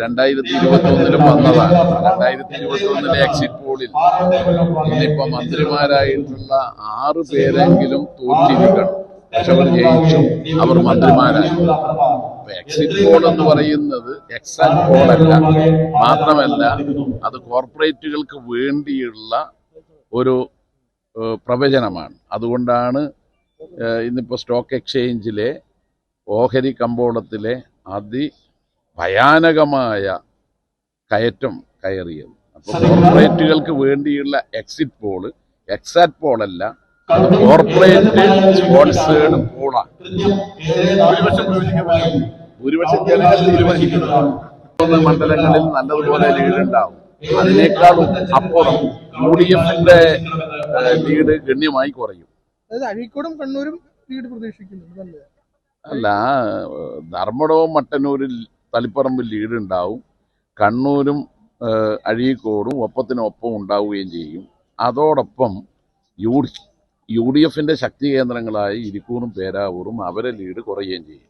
രണ്ടായിരത്തി ഇരുപത്തി ഒന്നിലും വന്നതാണ് രണ്ടായിരത്തി ഇരുപത്തി ഒന്നിലെ എക്സിറ്റ് പോളിൽ. ഇന്നിപ്പോ മന്ത്രിമാരായിട്ടുള്ള ആറ് പേരെങ്കിലും തോറ്റിരിക്കണം. പക്ഷെ അവർ ജയിച്ചു. അവർ മന്ത്രിമാരായി. എക്സിറ്റ് പോൾ എന്ന് പറയുന്നത് എക്സാക്ട് പോളല്ല. മാത്രമല്ല അത് കോർപ്പറേറ്റുകൾക്ക് വേണ്ടിയുള്ള ഒരു പ്രവചനമാണ്. അതുകൊണ്ടാണ് ഇന്നിപ്പോ സ്റ്റോക്ക് എക്സ്ചേഞ്ചിലെ ഓഹരി കമ്പോളത്തിലെ അതി ഭയാനകമായ കയറ്റം കയറിയത്. അപ്പൊ കോർപ്പറേറ്റുകൾക്ക് വേണ്ടിയുള്ള എക്സിറ്റ് പോൾ എക്സാറ്റ് പോളല്ല കോർപ്പറേറ്റ് സ്പോൺസേഡ് പോളാണ് ഭൂരിപക്ഷം ജനങ്ങൾ തീരുമാനിക്കുന്നത് മണ്ഡലങ്ങളിൽ നല്ലതുപോലെ ലീഡുണ്ടാവും. അതിനേക്കാളും അപ്പുറം യു ഡി എഫിന്റെ ലീഡ് ഗണ്യമായി കുറയും. അതായത് അഴീക്കോടും കണ്ണൂരും ലീഡ് പ്രതീക്ഷിക്കുന്നുണ്ട് അല്ല ധർമ്മടവും മട്ടന്നൂരിൽ തളിപ്പറമ്പിൽ ലീഡ് ഉണ്ടാവും കണ്ണൂരും അഴീക്കോടും ഒപ്പത്തിനൊപ്പം ഉണ്ടാവുകയും ചെയ്യും. അതോടൊപ്പം യു യു ഡി എഫിന്റെ ശക്തി കേന്ദ്രങ്ങളായ ഇരിക്കൂറും പേരാവൂറും അവരെ ലീഡ് കുറയുകയും ചെയ്യും.